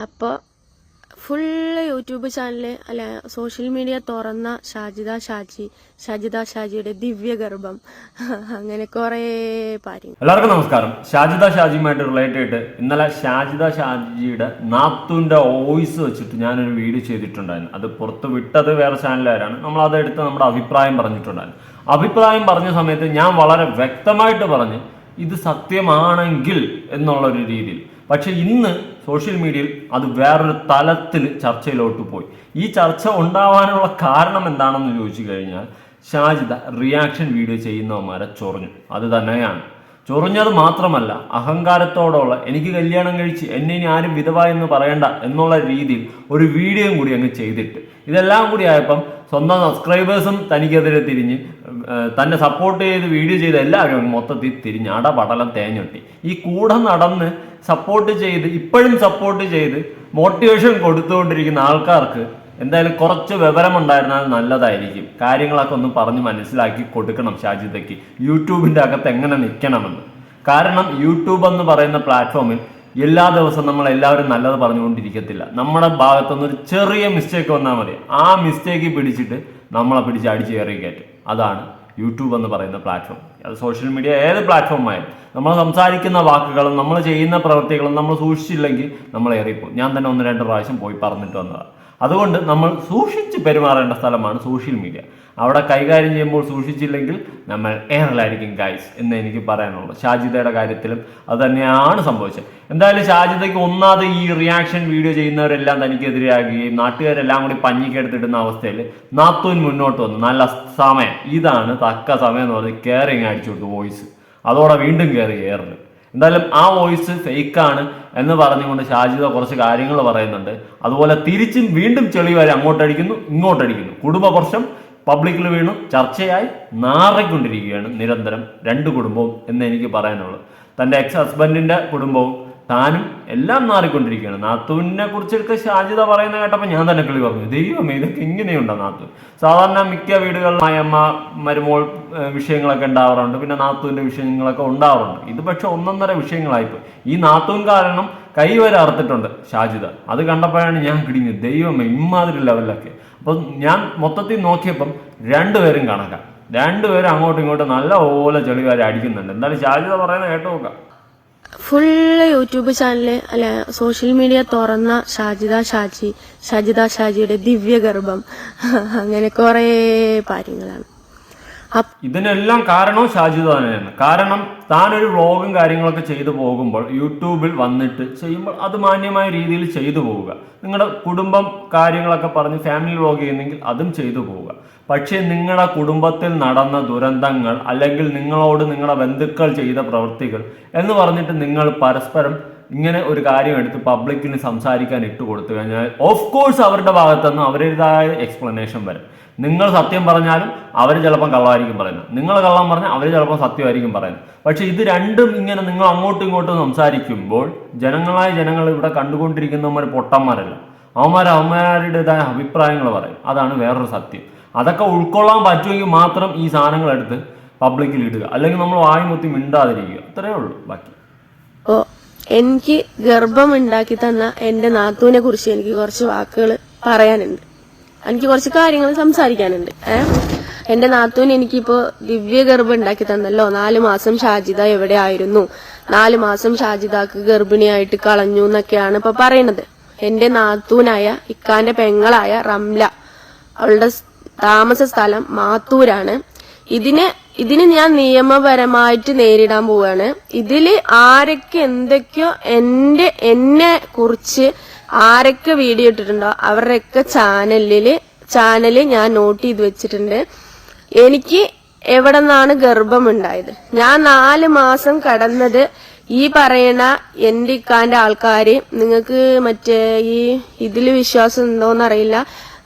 അപ്പോൾ full YouTube channel അല്ല social media തുറന്ന ഷാജിദ ഷാജി ഷാജിദ ഷാജിയുടെ ദിവ്യഗർഭം. അങ്ങനെ കുറേ കാര്യങ്ങൾ എല്ലാവർക്കും നമസ്കാരം. ഷാജിദ ഷാജിയുമായിട്ട് റിലേറ്റ് ആയിട്ട് ഇന്നലെ ഷാജിദ ഷാജിയുടെ നാത്തുവിന്റെ വോയിസ് വെച്ചിട്ട് ഞാനൊരു വീഡിയോ ചെയ്തിട്ടുണ്ടായിരുന്നു. അത് പുറത്ത് വിട്ടത് വേറെ ചാനലുകാരാണ് നമ്മൾ അതെടുത്ത് നമ്മുടെ അഭിപ്രായം പറഞ്ഞിട്ടുണ്ടായിരുന്നു. അഭിപ്രായം പറഞ്ഞ സമയത്ത് ഞാൻ വളരെ വ്യക്തമായിട്ട് പറഞ്ഞു ഇത് സത്യമാണെങ്കിൽ എന്നുള്ളൊരു രീതിയിൽ. പക്ഷെ ഇന്ന് സോഷ്യൽ മീഡിയയിൽ അത് വേറൊരു തലത്തിൽ ചർച്ചയിലോട്ട് പോയി. ഈ ചർച്ച ഉണ്ടാവാനുള്ള കാരണം എന്താണെന്ന് ചോദിച്ചു കഴിഞ്ഞാൽ ഷാജിദ റിയാക്ഷൻ വീഡിയോ ചെയ്യുന്നവന്മാരെ ചൊറിഞ്ഞു. അത് തന്നെയാണ്. ചൊറിഞ്ഞത് മാത്രമല്ല അഹങ്കാരത്തോടുള്ള എനിക്ക് കല്യാണം കഴിച്ച് എന്നെ ഇനി ആരും വിധവ എന്ന് പറയണ്ട എന്നുള്ള രീതിയിൽ ഒരു വീഡിയോയും കൂടി അങ്ങ് ചെയ്തിട്ട്. ഇതെല്ലാം കൂടി ആയപ്പം സ്വന്തം സബ്സ്ക്രൈബേഴ്സും തനിക്കെതിരെ തിരിഞ്ഞ് തന്നെ സപ്പോർട്ട് ചെയ്ത് വീഡിയോ ചെയ്ത് എല്ലാവരും മൊത്തത്തിൽ തിരിഞ്ഞ് അടപടലം തേഞ്ഞൊട്ടി. ഈ കൂടെ നടന്ന് സപ്പോർട്ട് ചെയ്ത് ഇപ്പോഴും സപ്പോർട്ട് ചെയ്ത് മോട്ടിവേഷൻ കൊടുത്തുകൊണ്ടിരിക്കുന്ന ആൾക്കാർക്ക് എന്തായാലും കുറച്ച് വിവരമുണ്ടായിരുന്നാൽ നല്ലതായിരിക്കും. കാര്യങ്ങളൊക്കെ ഒന്ന് പറഞ്ഞ് മനസ്സിലാക്കി കൊടുക്കണം ഷാജിദയ്ക്ക്. യൂട്യൂബിന്റെ അകത്ത് എങ്ങനെ നിൽക്കണമെന്ന്. കാരണം യൂട്യൂബ് എന്ന് പറയുന്ന പ്ലാറ്റ്ഫോമിൽ എല്ലാ ദിവസവും നമ്മൾ എല്ലാവരും നല്ലത് പറഞ്ഞുകൊണ്ടിരിക്കത്തില്ല. നമ്മുടെ ഭാഗത്തുനിന്ന് ഒരു ചെറിയ മിസ്റ്റേക്ക് വന്നാൽ മതി. ആ മിസ്റ്റേക്ക് പിടിച്ചിട്ട് നമ്മളെ പിടിച്ച് അടിച്ച് കയറി കയറ്റും. അതാണ് യൂട്യൂബ് എന്ന് പറയുന്ന പ്ലാറ്റ്ഫോം അത് സോഷ്യൽ മീഡിയ ഏത് പ്ലാറ്റ്ഫോം ആയാലും നമ്മൾ സംസാരിക്കുന്ന വാക്കുകളും നമ്മൾ ചെയ്യുന്ന പ്രവൃത്തികളും നമ്മൾ സൂക്ഷിച്ചില്ലെങ്കിൽ നമ്മൾ ഏറിപ്പോ ഞാൻ തന്നെ ഒന്ന് രണ്ട് പ്രാവശ്യം പോയി പറഞ്ഞിട്ട് വന്നതാണ് അതുകൊണ്ട് നമ്മൾ സൂക്ഷിച്ച് പെരുമാറേണ്ട സ്ഥലമാണ് സോഷ്യൽ മീഡിയ. അവിടെ കൈകാര്യം ചെയ്യുമ്പോൾ സൂക്ഷിച്ചില്ലെങ്കിൽ നമ്മൾ ഏറലായിരിക്കും ഗൈസ് എന്ന് എനിക്ക് പറയാനുള്ളൂ. ഷാജിദയുടെ കാര്യത്തിലും അത് തന്നെയാണ് സംഭവിച്ചത്. എന്തായാലും ഷാജിദയ്ക്ക് ഒന്നാമത് ഈ റിയാക്ഷൻ വീഡിയോ ചെയ്യുന്നവരെല്ലാം തനിക്കെതിരാകുകയും നാട്ടുകാരെല്ലാം കൂടി പഞ്ഞിക്കെടുത്തിടുന്ന അവസ്ഥയിൽ നാത്തൂൻ മുന്നോട്ട് വന്നു. നല്ല സമയം. ഇതാണ് തക്ക സമയം എന്ന് പറഞ്ഞ് കയറി അടിച്ചു കൊടുത്തു വോയിസ് അതോടെ വീണ്ടും കയറി എയറിൽ എന്തായാലും ആ വോയിസ് ഫേക്കാണ് എന്ന് പറഞ്ഞുകൊണ്ട് ഷാജിദ കുറച്ച് കാര്യങ്ങൾ പറയുന്നുണ്ട്. അതുപോലെ തിരിച്ചും വീണ്ടും ചെളി വരെ അങ്ങോട്ടടിക്കുന്നു ഇങ്ങോട്ടടിക്കുന്നു. കുടുംബ പ്രശ്നം പബ്ലിക്കിൽ വീണു ചർച്ചയായി നാറിക്കൊണ്ടിരിക്കുകയാണ് നിരന്തരം രണ്ട് കുടുംബവും എന്ന് എനിക്ക് പറയാനുള്ളത്. തന്റെ എക്സ് ഹസ്ബൻഡിന്റെ കുടുംബവും താനും എല്ലാം മാറിക്കൊണ്ടിരിക്കുകയാണ് നാത്തുവിനെ കുറിച്ചൊക്കെ ഷാജിദ പറയുന്ന കേട്ടപ്പോൾ ഞാൻ തന്നെ കിളി പറഞ്ഞു ദൈവമേ ഇതൊക്കെ ഇങ്ങനെയുണ്ടോ നാത്തു? സാധാരണ മിക്ക വീടുകളിൽ അമ്മ മരുമോൾ വിഷയങ്ങളൊക്കെ ഉണ്ടാവാറുണ്ട്. പിന്നെ നാത്തുവിന്റെ വിഷയങ്ങളൊക്കെ ഉണ്ടാവാറുണ്ട്. ഇത് പക്ഷെ ഒന്നൊന്നര വിഷയങ്ങളായിപ്പോയി ഈ നാത്തുവിൻ കാരണം കൈ വരെ അറുത്തിട്ടുണ്ട് ഷാജിത അത് കണ്ടപ്പോഴാണ് ഞാൻ കിടിഞ്ഞത്. ദൈവമേ ഇമ്മാതിരി ലെവലിലൊക്കെ. അപ്പം ഞാൻ മൊത്തത്തിൽ നോക്കിയപ്പം രണ്ടുപേരും കണക്കാം. രണ്ടുപേരും അങ്ങോട്ടും ഇങ്ങോട്ടും നല്ല ഓല ചെളികാരെ അടിക്കുന്നുണ്ട്. എന്തായാലും ഷാജിത പറയുന്നത് കേട്ടു നോക്കാം. ഫുള്ള് യൂട്യൂബ് ചാനൽ അല്ല സോഷ്യൽ മീഡിയ തുറന്ന ഷാജിദ ഷാജി ഷാജിദ ഷാജിയുടെ ദിവ്യഗർഭം. അങ്ങനെ കുറേ കാര്യങ്ങളാണ്. ഇതിനെല്ലാം കാരണവും ഷാജി തന്നെയാണ്. കാരണം ഒരു വ്ളോഗും കാര്യങ്ങളൊക്കെ ചെയ്തു പോകുമ്പോൾ യൂട്യൂബിൽ വന്നിട്ട് ചെയ്യുമ്പോൾ അത് മാന്യമായ രീതിയിൽ ചെയ്തു പോവുക. നിങ്ങളുടെ കുടുംബം കാര്യങ്ങളൊക്കെ പറഞ്ഞ് ഫാമിലി വ്ളോഗ് ചെയ്യുന്നെങ്കിൽ അതും ചെയ്തു പോവുക. പക്ഷേ നിങ്ങളുടെ കുടുംബത്തിൽ നടന്ന ദുരന്തങ്ങൾ അല്ലെങ്കിൽ നിങ്ങളോട് നിങ്ങളുടെ ബന്ധുക്കൾ ചെയ്ത പ്രവൃത്തികൾ എന്ന് പറഞ്ഞിട്ട് നിങ്ങൾ പരസ്പരം ഇങ്ങനെ ഒരു കാര്യം എടുത്ത് പബ്ലിക്കിന് സംസാരിക്കാൻ ഇട്ട് കൊടുത്തു കഴിഞ്ഞാൽ ഓഫ് കോഴ്സ് അവരുടെ ഭാഗത്തുനിന്ന് അവരുടേതായ എക്സ്പ്ലനേഷൻ വരും. നിങ്ങൾ സത്യം പറഞ്ഞാലും അവർ ചിലപ്പം കള്ളമായിരിക്കും പറയുന്നത്. നിങ്ങൾ കള്ളം പറഞ്ഞാൽ അവർ ചിലപ്പോൾ സത്യമായിരിക്കും പറയുന്നത്. പക്ഷെ ഇത് രണ്ടും ഇങ്ങനെ നിങ്ങൾ അങ്ങോട്ടും ഇങ്ങോട്ടും സംസാരിക്കുമ്പോൾ ജനങ്ങളായ ജനങ്ങൾ ഇവിടെ കണ്ടുകൊണ്ടിരിക്കുന്നവന്മാർ പൊട്ടന്മാരല്ല. അവന്മാർ അവന്മാരുടേതായ അഭിപ്രായങ്ങൾ പറയും. അതാണ് വേറൊരു സത്യം. അതൊക്കെ ഉൾക്കൊള്ളാൻ പറ്റുമെങ്കിൽ മാത്രം ഈ സാധനങ്ങൾ എടുത്ത് പബ്ലിക്കിൽ ഇടുക. അല്ലെങ്കിൽ നമ്മൾ വായി മുത്തി മിണ്ടാതിരിക്കുക. അത്രയേ ഉള്ളൂ. ബാക്കി. എനിക്ക് ഗർഭം ഉണ്ടാക്കി തന്ന എന്റെ നാത്തുവിനെ കുറിച്ച് എനിക്ക് കുറച്ച് വാക്കുകൾ പറയാനുണ്ട്. എനിക്ക് കുറച്ച് കാര്യങ്ങൾ സംസാരിക്കാനുണ്ട്. ഏ? എന്റെ നാത്തുവിന് എനിക്കിപ്പോ ദിവ്യ ഗർഭം ഉണ്ടാക്കി തന്നല്ലോ. നാല് മാസം ഷാജിദ എവിടെ ആയിരുന്നു? നാല് മാസം ഷാജിദാക്ക് ഗർഭിണിയായിട്ട് കളഞ്ഞു എന്നൊക്കെയാണ് ഇപ്പൊ പറയണത്. എന്റെ നാത്തൂനായ ഇക്കാന്റെ പെങ്ങളായ റംല. അവളുടെ താമസ സ്ഥലം മാത്തൂരാണ്. ഇതിന് ഇതിന് ഞാൻ നിയമപരമായിട്ട് നേരിടാൻ പോവാണ്. ഇതിൽ ആരൊക്കെ എന്തൊക്കെയോ എന്റെ എന്നെ കുറിച്ച് ആരൊക്കെ വീഡിയോ ഇട്ടിട്ടുണ്ടോ അവരുടെയൊക്കെ ചാനലിൽ ചാനൽ ഞാൻ നോട്ട് ചെയ്ത് വെച്ചിട്ടുണ്ട്. എനിക്ക് എവിടെ നിന്നാണ് ഗർഭമുണ്ടായത്? ഞാൻ നാല് മാസം കടന്നത് ഈ പറയണ എന്റെ ഇക്കാന്റെ ആൾക്കാര്. നിങ്ങൾക്ക് മറ്റേ ഈ ഇതിൽ വിശ്വാസം ഉണ്ടോന്നറിയില്ല.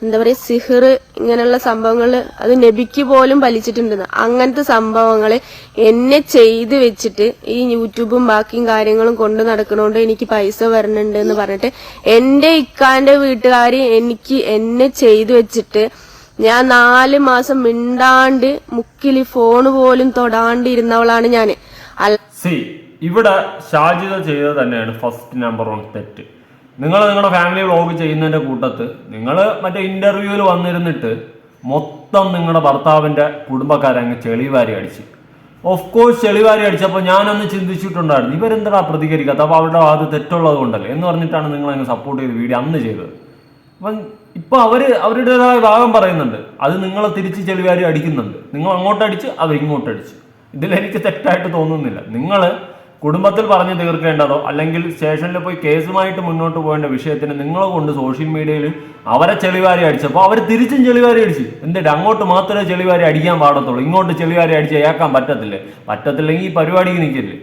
എന്താ പറയുക സിഹിർ ഇങ്ങനെയുള്ള സംഭവങ്ങൾ അത് നബിക്ക് പോലും വലിച്ചിട്ടുണ്ടെന്ന് അങ്ങനത്തെ സംഭവങ്ങൾ എന്നെ ചെയ്ത് വെച്ചിട്ട് ഈ യൂട്യൂബും ബാക്കിയും കാര്യങ്ങളും കൊണ്ട് നടക്കണോണ്ട് എനിക്ക് പൈസ വരണുണ്ട് എന്ന് പറഞ്ഞിട്ട് എന്റെ ഇക്കാന്റെ വീട്ടുകാർ എനിക്ക് എന്നെ ചെയ്തു വെച്ചിട്ട് ഞാൻ നാല് മാസം മിണ്ടാണ്ട് മുക്കിൽ ഫോണ് പോലും തൊടാണ്ടിരുന്നവളാണ് ഇരുന്നവളാണ് ഞാൻ ഇവിടെ ഷാജിദ ചെയ്തത് തന്നെയാണ് ഫസ്റ്റ് നമ്പർ വൺ തെറ്റ്. നിങ്ങൾ നിങ്ങളുടെ ഫാമിലി വ്ളോഗ് ചെയ്യുന്നതിന്റെ കൂട്ടത്ത് നിങ്ങൾ മറ്റേ ഇന്റർവ്യൂവിൽ വന്നിരുന്നിട്ട് മൊത്തം നിങ്ങളുടെ ഭർത്താവിന്റെ കുടുംബക്കാരെ അങ്ങ് ചെളിവാരി അടിച്ച്. ഓഫ് കോഴ്സ് ചെളിവാരി അടിച്ചപ്പോൾ ഞാനൊന്ന് ചിന്തിച്ചിട്ടുണ്ടായിരുന്നു ഇവരെന്താ പ്രതികരിക്കാത്ത? അപ്പോൾ അവരുടെ അത് തെറ്റുള്ളത് കൊണ്ടല്ലേ? എന്ന് പറഞ്ഞിട്ടാണ് നിങ്ങൾ അങ്ങ് സപ്പോർട്ട് ചെയ്ത് വീഡിയോ അന്ന് ചെയ്തത്. അപ്പം ഇപ്പം അവർ അവരുടേതായ ഭാഗം പറയുന്നുണ്ട് അത് നിങ്ങളെ തിരിച്ച് ചെളിവാരി അടിക്കുന്നുണ്ട്. നിങ്ങൾ അങ്ങോട്ടടിച്ച് ഇതിൽ എനിക്ക് തെറ്റായിട്ട് തോന്നുന്നില്ല. നിങ്ങൾ കുടുംബത്തിൽ പറഞ്ഞു തീർക്കേണ്ടതോ അല്ലെങ്കിൽ സ്റ്റേഷനിൽ പോയി കേസുമായിട്ട് മുന്നോട്ട് പോകേണ്ട വിഷയത്തിന് നിങ്ങളെ കൊണ്ട് സോഷ്യൽ മീഡിയയിൽ അവരെ ചെളിവാരി അടിച്ചപ്പോൾ അവർ തിരിച്ചും ചെളിവാരി അടിച്ച്. എന്നിട്ട് അങ്ങോട്ട് മാത്രമേ ചെളിവാരി അടിക്കാൻ പാടത്തുള്ളൂ. ഇങ്ങോട്ട് ചെളിവാരി അടിച്ച് ഏക്കാൻ പറ്റത്തില്ലേ? പറ്റത്തില്ലെങ്കിൽ ഈ പരിപാടിക്ക് നിൽക്കില്ലേ?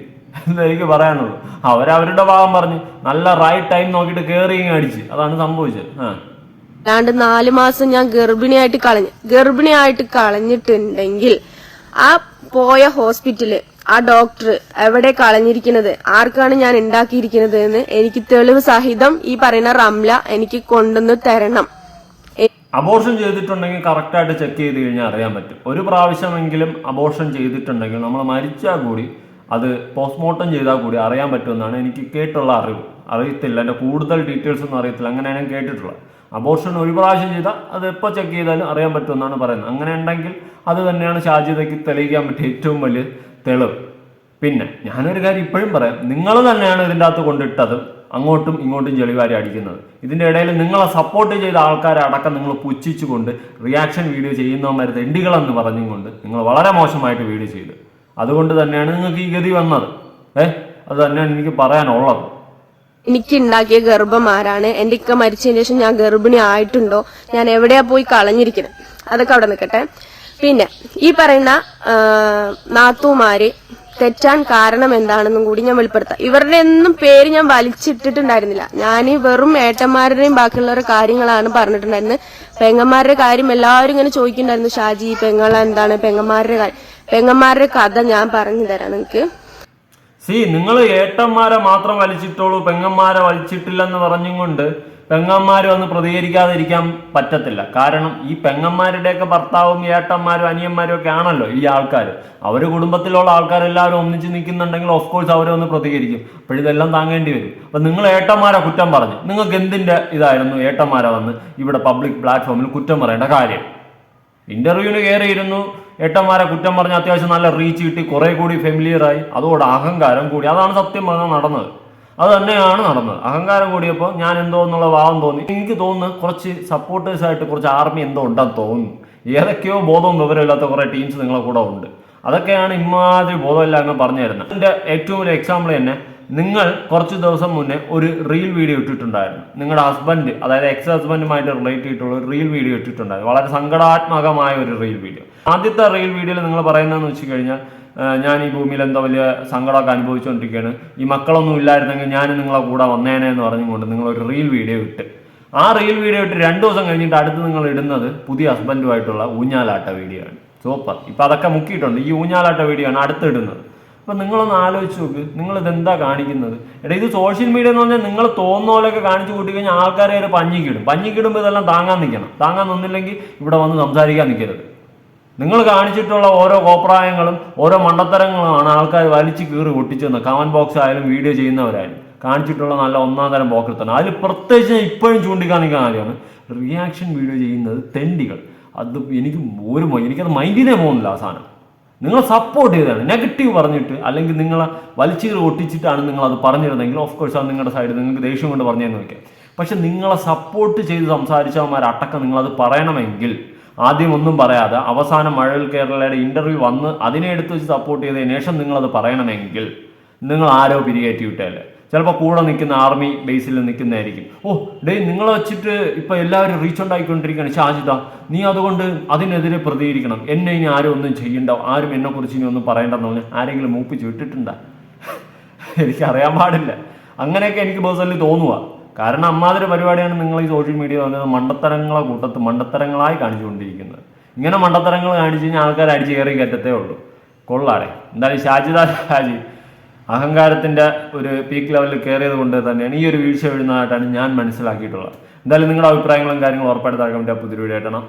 എന്നെനിക്ക് പറയാനുള്ളൂ. അവരവരുടെ ഭാഗം പറഞ്ഞ് നല്ല റൈറ്റ് ടൈം നോക്കിയിട്ട് കയറി അടിച്ച്. അതാണ് സംഭവിച്ചത്. ആ. അല്ലാണ്ട് നാല് മാസം ഞാൻ ഗർഭിണിയായിട്ട് കളഞ്ഞു ഗർഭിണിയായിട്ട് കളഞ്ഞിട്ടുണ്ടെങ്കിൽ ആ പോയ ഹോസ്പിറ്റൽ ആ ഡോക്ടർ എവിടെ കളഞ്ഞിരിക്കുന്നത്? ആർക്കാണ് ഞാൻ ഉണ്ടാക്കിയിരിക്കുന്നത് എന്ന് എനിക്ക് തെളിവ് സഹിതം ഈ പറയുന്ന റംല എനിക്ക് കൊണ്ടുവന്ന് തരണം. അബോർഷൻ ചെയ്തിട്ടുണ്ടെങ്കിൽ കറക്റ്റായിട്ട് ചെക്ക് ചെയ്ത് കഴിഞ്ഞാൽ അറിയാൻ പറ്റും. ഒരു പ്രാവശ്യമെങ്കിലും അബോർഷൻ ചെയ്തിട്ടുണ്ടെങ്കിൽ നമ്മൾ മരിച്ചാൽ കൂടി അത് പോസ്റ്റ്മോർട്ടം ചെയ്താൽ കൂടി അറിയാൻ പറ്റുമെന്നാണ് എനിക്ക് കേട്ടുള്ള അറിവ്. അറിയത്തില്ല. എന്റെ കൂടുതൽ ഡീറ്റെയിൽസ് ഒന്നും അറിയത്തില്ല. അങ്ങനെയാണ് കേട്ടിട്ടുള്ളത്. അബോർഷൻ ഒരു പ്രാവശ്യം ചെയ്താൽ അത് എപ്പോൾ ചെക്ക് ചെയ്താലും അറിയാൻ പറ്റുമെന്നാണ് പറയുന്നത്. അങ്ങനെ ഉണ്ടെങ്കിൽ അത് തന്നെയാണ് ഷാജിദയ്ക്ക് തെളിയിക്കാൻ പറ്റിയ ഏറ്റവും വലിയ തെളിവ്. പിന്നെ ഞാനൊരു കാര്യം ഇപ്പോഴും പറയാം. നിങ്ങൾ തന്നെയാണ് ഇതിന്റെ അകത്ത് കൊണ്ടിട്ടത് അങ്ങോട്ടും ഇങ്ങോട്ടും ചെളിവാരി അടിക്കുന്നത്. ഇതിന്റെ ഇടയിൽ നിങ്ങളെ സപ്പോർട്ട് ചെയ്ത ആൾക്കാരെ അടക്കം നിങ്ങൾ പുച്ഛിച്ചുകൊണ്ട് റിയാക്ഷൻ വീഡിയോ ചെയ്യുന്നവന്മാർ തെണ്ടികളെന്ന് പറഞ്ഞുകൊണ്ട് നിങ്ങൾ വളരെ മോശമായിട്ട് വീഡിയോ ചെയ്തു. അതുകൊണ്ട് തന്നെയാണ് നിങ്ങൾക്ക് ഈ ഗതി വന്നത്. ഏ? അത് തന്നെയാണ് എനിക്ക് പറയാനുള്ളത്. എനിക്ക് ഉണ്ടാക്കിയ ഗർഭം ആരാണ്? എന്റെ ഇക്ക മരിച്ചതിന് ശേഷം ഞാൻ ഗർഭിണി ആയിട്ടുണ്ടോ? ഞാൻ എവിടെയാ പോയി കളഞ്ഞിരിക്കുന്നത്? അതൊക്കെ അവിടെ നിൽക്കട്ടെ. പിന്നെ ഈ പറയുന്ന നാത്തുമാര് തെറ്റാൻ കാരണം എന്താണെന്നും കൂടി ഞാൻ വെളിപ്പെടുത്താം. ഇവരുടെ ഒന്നും പേര് ഞാൻ വലിച്ചിട്ടിട്ടുണ്ടായിരുന്നില്ല. ഞാൻ വെറും ഏട്ടന്മാരുടെയും ബാക്കിയുള്ളവരുടെ കാര്യങ്ങളാണ് പറഞ്ഞിട്ടുണ്ടായിരുന്നത്. പെങ്ങന്മാരുടെ കാര്യം എല്ലാവരും ഇങ്ങനെ ചോദിക്കുന്നുണ്ടായിരുന്നു. ഷാജി പെങ്ങള എന്താണ്? പെങ്ങന്മാരുടെ കാര്യം. പെങ്ങന്മാരുടെ കഥ ഞാൻ പറഞ്ഞു തരാം നിങ്ങക്ക്. സി നിങ്ങൾ ഏട്ടന്മാരെ മാത്രം വലിച്ചിട്ടോളൂ പെങ്ങന്മാരെ വലിച്ചിട്ടില്ലെന്ന് പറഞ്ഞും കൊണ്ട് പെങ്ങന്മാർ വന്ന് പ്രതികരിക്കാതിരിക്കാൻ പറ്റത്തില്ല. കാരണം ഈ പെങ്ങന്മാരുടെയൊക്കെ ഭർത്താവും ഏട്ടന്മാരും അനിയന്മാരും ഒക്കെ ആണല്ലോ ഈ ആൾക്കാർ അവർ കുടുംബത്തിലുള്ള ആൾക്കാരെല്ലാവരും ഒന്നിച്ച് നിൽക്കുന്നുണ്ടെങ്കിൽ ഓഫ് കോഴ്സ് അവരെ ഒന്ന് പ്രതികരിക്കും. അപ്പോഴിതെല്ലാം താങ്ങേണ്ടി വരും. അപ്പം നിങ്ങൾ ഏട്ടന്മാരെ കുറ്റം പറഞ്ഞു. നിങ്ങൾക്ക് എന്തിന്റെ ഇതായിരുന്നു ഏട്ടന്മാരെ വന്ന് ഇവിടെ പബ്ലിക് പ്ലാറ്റ്ഫോമിൽ കുറ്റം പറയേണ്ട കാര്യം? ഇന്റർവ്യൂവിന് കയറിയിരുന്നു ഏട്ടന്മാരെ കുറ്റം പറഞ്ഞ് അത്യാവശ്യം നല്ല റീച്ച് കിട്ടി. കുറെ കൂടി ഫെമിലിയറായി അതോടെ അഹങ്കാരം കൂടി. അതാണ് സത്യം പറഞ്ഞാൽ നടന്നത്. അത് തന്നെയാണ് നടന്നത്. അഹങ്കാരം കൂടിയപ്പോൾ ഞാൻ എന്തോ എന്നുള്ള ഭാവം തോന്നി. എനിക്ക് തോന്നുന്നു കുറച്ച് സപ്പോർട്ടേഴ്സായിട്ട് കുറച്ച് ആർമി എന്തോ ഉണ്ടെന്ന് തോന്നുന്നു. ഏതൊക്കെയോ ബോധവും വിവരമില്ലാത്ത കുറേ ടീംസ് നിങ്ങളെ കൂടെ ഉണ്ട്. അതൊക്കെയാണ് ഇമാതിരി ബോധമില്ലായ്മ പറഞ്ഞു തരുന്നത്. എന്റെ ഏറ്റവും വലിയ എക്സാമ്പിൾ തന്നെ നിങ്ങൾ കുറച്ച് ദിവസം മുന്നേ ഒരു റീൽ വീഡിയോ ഇട്ടിട്ടുണ്ടായിരുന്നു. നിങ്ങളുടെ ഹസ്ബൻഡ് അതായത് എക്സ് ഹസ്ബൻഡുമായിട്ട് റിലേറ്റ് ചെയ്തിട്ടുള്ള ഒരു റീൽ വീഡിയോ ഇട്ടിട്ടുണ്ടായിരുന്നു. വളരെ സങ്കടാത്മകമായ ഒരു റീൽ വീഡിയോ ആദ്യത്തെ റീൽ വീഡിയോയിൽ നിങ്ങൾ പറയുന്നതെന്ന് വെച്ച് കഴിഞ്ഞാൽ ഞാൻ ഈ ഭൂമിയിൽ എന്താ വലിയ സങ്കടമൊക്കെ അനുഭവിച്ചുകൊണ്ടിരിക്കുകയാണ്. ഈ മക്കളൊന്നും ഇല്ലായിരുന്നെങ്കിൽ ഞാൻ നിങ്ങളെ കൂടെ വന്നേനെ എന്ന് പറഞ്ഞുകൊണ്ട് നിങ്ങൾ ഒരു റീൽ വീഡിയോ ഇട്ട്. ആ റീൽ വീഡിയോ ഇട്ട് രണ്ട് ദിവസം കഴിഞ്ഞിട്ട് അടുത്ത് നിങ്ങൾ ഇടുന്നത് പുതിയ ഹസ്ബൻഡുമായിട്ടുള്ള ഊഞ്ഞാലാട്ട വീഡിയോ ആണ്. സൂപ്പർ ഇപ്പം അതൊക്കെ മുക്കിയിട്ടുണ്ട്. ഈ ഊഞ്ഞാലാട്ട വീഡിയോ ആണ് അടുത്ത് ഇടുന്നത്. അപ്പം നിങ്ങളൊന്ന് ആലോചിച്ച് നോക്ക്. നിങ്ങൾ ഇതെന്താ കാണിക്കുന്നത്? എടാ ഇത് സോഷ്യൽ മീഡിയ എന്ന് പറഞ്ഞാൽ നിങ്ങൾ തോന്നുന്ന പോലെയൊക്കെ കാണിച്ചു കൂട്ടി കഴിഞ്ഞാൽ ആൾക്കാരെ ഒരു പഞ്ഞിക്കിടും. പഞ്ഞിക്കിടുമ്പോൾ ഇതെല്ലാം താങ്ങാൻ നിൽക്കണം. താങ്ങാൻ നിന്നില്ലെങ്കിൽ ഇവിടെ വന്ന് സംസാരിക്കാൻ നിൽക്കരുത്. നിങ്ങൾ കാണിച്ചിട്ടുള്ള ഓരോ കോപ്രായങ്ങളും ഓരോ മണ്ടത്തരങ്ങളുമാണ് ആൾക്കാർ വലിച്ചു കീറി ഒട്ടിച്ചെന്ന് കമന്റ് ബോക്സ് ആയാലും വീഡിയോ ചെയ്യുന്നവരായാലും. കാണിച്ചിട്ടുള്ള നല്ല ഒന്നാം തരം പോക്കർത്താണ് അതിൽ പ്രത്യേകിച്ച് ഇപ്പോഴും ചൂണ്ടിക്കാണിക്കുന്ന കാര്യമാണ്. റിയാക്ഷൻ വീഡിയോ ചെയ്യുന്നത് തെണ്ടികൾ. അത് എനിക്ക് ഒരു എനിക്കത് മൈൻഡിനെ പോകുന്നില്ല സാധനം. നിങ്ങൾ സപ്പോർട്ട് ചെയ്തതാണ്. നെഗറ്റീവ് പറഞ്ഞിട്ട് അല്ലെങ്കിൽ നിങ്ങൾ വലിച്ചീർ ഒട്ടിച്ചിട്ടാണ് നിങ്ങൾ അത് പറഞ്ഞിരുന്നെങ്കിൽ ഓഫ് കോഴ്സ് അത് നിങ്ങളുടെ സൈഡ് നിങ്ങൾക്ക് ദേഷ്യം കൊണ്ട് പറഞ്ഞതെന്ന് വയ്ക്കാം പക്ഷെ നിങ്ങളെ സപ്പോർട്ട് ചെയ്ത് സംസാരിച്ചവന്മാർ അടക്കം നിങ്ങളത് പറയണമെങ്കിൽ ആദ്യം ഒന്നും പറയാതെ അവസാനം മഴവിൽ കേരളയുടെ ഇന്റർവ്യൂ വന്ന് അതിനെ എടുത്ത് വെച്ച് സപ്പോർട്ട് ചെയ്തതിന് ശേഷം നിങ്ങളത് പറയണമെങ്കിൽ നിങ്ങൾ ആരോ പിരികേറ്റി വിട്ടല്ലേ ചിലപ്പോൾ കൂടെ നിൽക്കുന്ന ആർമി ബേസിൽ നിൽക്കുന്നതായിരിക്കും. ഓ ഡേ നിങ്ങളെ വെച്ചിട്ട് ഇപ്പോൾ എല്ലാവരും റീച്ച് ഉണ്ടായിക്കൊണ്ടിരിക്കുകയാണ് ഷാജിദ നീ അതുകൊണ്ട് അതിനെതിരെ പ്രതികരിക്കണം. എന്നെ ഇനി ആരും ഒന്നും ചെയ്യണ്ട. ആരും എന്നെക്കുറിച്ച് ഇനി ഒന്നും പറയണ്ടെന്ന് പറഞ്ഞ് ആരെങ്കിലും മൂപ്പിച്ച് വിട്ടിട്ടുണ്ടോ? എനിക്കറിയാൻ പാടില്ല. അങ്ങനെയൊക്കെ എനിക്ക് പേഴ്സണലി തോന്നുക കാരണം അമ്മാതിരി പരിപാടിയാണ് നിങ്ങൾ ഈ സോഷ്യൽ മീഡിയ വന്നത്. മണ്ടത്തരങ്ങളെ കൂട്ടത്ത് മണ്ടത്തരങ്ങളായി കാണിച്ചുകൊണ്ടിരിക്കുന്നത്. ഇങ്ങനെ മണ്ടത്തരങ്ങൾ കാണിച്ചു കഴിഞ്ഞാൽ ആൾക്കാർ അടിച്ച് കയറി കയറ്റത്തേ ഉള്ളൂ. കൊള്ളാടെ. എന്തായാലും ഷാജിദ ഷാജി അഹങ്കാരത്തിന്റെ ഒരു പീക്ക് ലെവലിൽ കയറിയത് കൊണ്ട് തന്നെയാണ് ഈ ഒരു വീഴ്ച വീഴുന്നതായിട്ടാണ് ഞാൻ മനസ്സിലാക്കിയിട്ടുള്ളത്. എന്തായാലും നിങ്ങളുടെ അഭിപ്രായങ്ങളും കാര്യങ്ങളും ഉറപ്പായിട്ട് താഴെ കമന്റ് പുതിയ വീഡിയോ ആയിട്ടാണ്